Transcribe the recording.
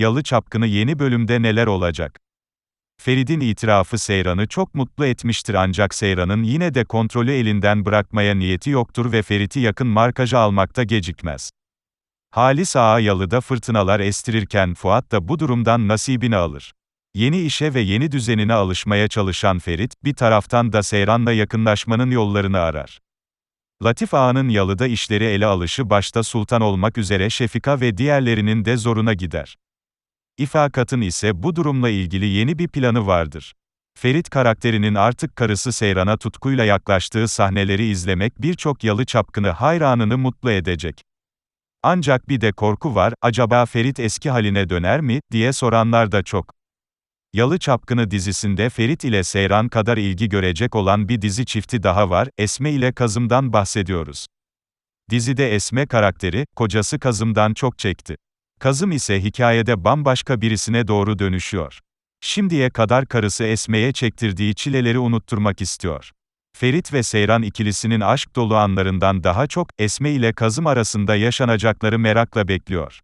Yalı Çapkını yeni bölümde neler olacak? Ferit'in itirafı Seyran'ı çok mutlu etmiştir ancak Seyran'ın yine de kontrolü elinden bırakmaya niyeti yoktur ve Ferit'i yakın markaja almakta gecikmez. Halis Ağa Yalı'da fırtınalar estirirken Fuat da bu durumdan nasibini alır. Yeni işe ve yeni düzenine alışmaya çalışan Ferit, bir taraftan da Seyran'la yakınlaşmanın yollarını arar. Latif Ağa'nın yalıda işleri ele alışı başta Sultan olmak üzere Şefika ve diğerlerinin de zoruna gider. İfakat'ın ise bu durumla ilgili yeni bir planı vardır. Ferit karakterinin artık karısı Seyran'a tutkuyla yaklaştığı sahneleri izlemek birçok yalı çapkını hayranını mutlu edecek. Ancak bir de korku var, acaba Ferit eski haline döner mi, diye soranlar da çok. Yalı Çapkını dizisinde Ferit ile Seyran kadar ilgi görecek olan bir dizi çifti daha var, Esme ile Kazım'dan bahsediyoruz. Dizide Esme karakteri, kocası Kazım'dan çok çekti. Kazım ise hikayede bambaşka birisine doğru dönüşüyor. Şimdiye kadar karısı Esme'ye çektirdiği çileleri unutturmak istiyor. Ferit ve Seyran ikilisinin aşk dolu anlarından daha çok, Esme ile Kazım arasında yaşanacakları merakla bekliyor.